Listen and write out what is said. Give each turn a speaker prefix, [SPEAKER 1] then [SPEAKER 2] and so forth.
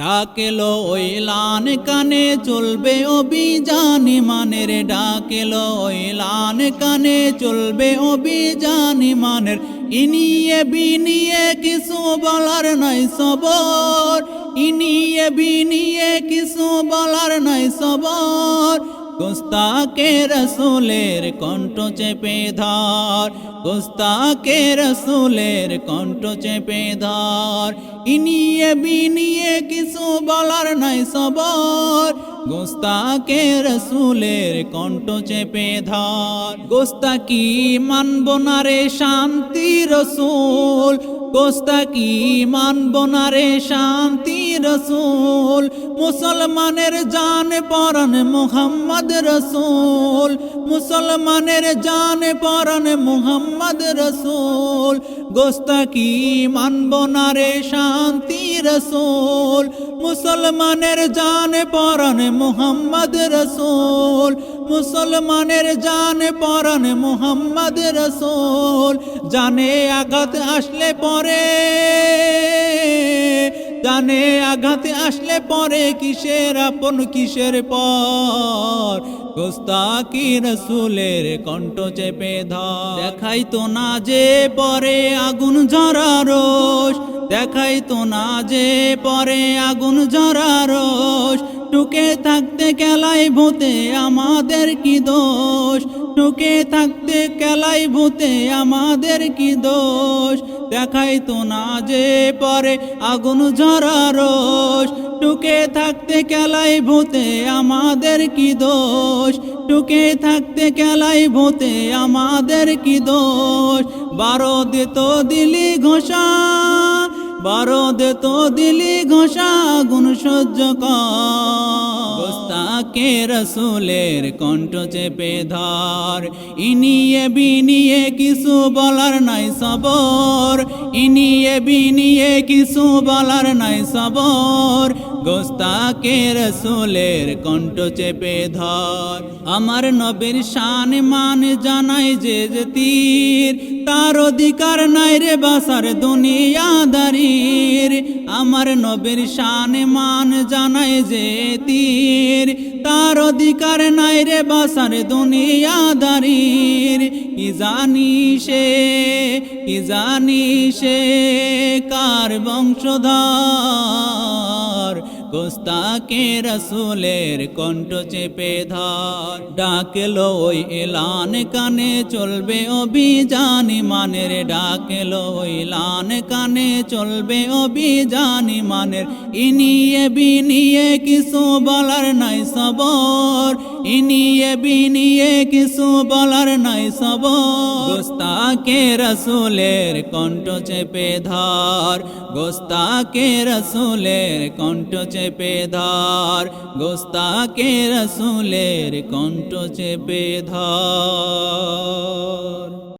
[SPEAKER 1] ডাকেলো ওইলান কানে, চলবে অভিযান মানের ডাকেলো ওইলান কানে, চলবে অভিযান মানের ইনিয়ে বিনিয়ে কিছু বলার নাই সবর। ইনিয়ে বিনিয়ে কিছু বলার নাই সবর। গোস্তাকে রসুলের কণ্ঠ চেপে ধর, গোস্তাকে রসুলের কণ্ঠ চেপে ধর। ইনিয়ে বিনিয়ে কিছু বলার নাই সবর, গোস্তাকে রসুলের কণ্ঠ চেপে ধর। গোস্তা কি মানব না রে শান্তি রসুল গোস্তা কি মানব না রে শান্তি রসুল? মুসলমানের জান পরন মোহাম্মদ রসুল। মুসলমানের জান পরন মোহাম্মদ রসুল। গোস্তাকি মানব না রে শান্তি রসুল? মুসলমানের জান পরান মুহাম্মদ রসুল। মুসলমানের জান পরান মুহাম্মদ রসুল। জানে আঘাত আসলে পরে। জানে আঘাতে আসলে পরে কিসের আপন কিসের পর। গোস্তাকি রসুলের কণ্ঠ চেপে ধর। দেখাই তো না যে পরে আগুন ঝরা রোষ। দেখাই তো না যে পরে আগুন ঝরা রোষ। টুকে থাকতে কেলাই ভূতে আমাদের কি দোষ? টুকে থাকতে কেলাই ভূতে আমাদের কি দোষ? দেখাই তো না যে পরে আগুন ঝরা রোষ। টুকে থাকতে কেলাই ভূতে আমাদের কি দোষ? টুকে থাকতে কেলাই ভূতে আমাদের কি দোষ? বারো দিত দিলি ঘোষা। বারো দে তো দিলি ঘোষা, গুণ সহ্য কস্তাকে রসুলের কণ্ঠ চেপে ধর। ইনিয়ে বিনিয়ে কিছু বলার নাই সবর। ইনিয়ে বিনিয়ে কিছু বলার নাই সবর। গোস্তাকে রসুলের কণ্ঠ চেপে ধর। আমার নবীর শান মান জানাই যে তীর। তার অধিকার নাই রে বাসার দুনিয়াদারির। আমার নবীর শান মান জানাই যে তীর। তার অধিকার নাই রে বাসার দুনিয়াদারির। কি জানি সে, কি জানি সে কার বংশধর? গোস্তাকে রসুলের কণ্ঠ চেপে ধর। ডাকেলো ওই এলান কানে, চলবে অভিযানি মানের ডাকেলো ওই লান কানে, চলবে অভিযানি মানের ইনিয়ে বিনিয়ে কিছু বলার নাই সবর। ইনিয়ে বিনিয়ে কিছু বলার নাই সব গোস্তাকে রসুলের কণ্ঠ চেপে ধর। গোস্তাকে রসুলের কণ্ঠ চেপে ধর। গোস্তাকে রসুলের কণ্ঠ চেপে ধর।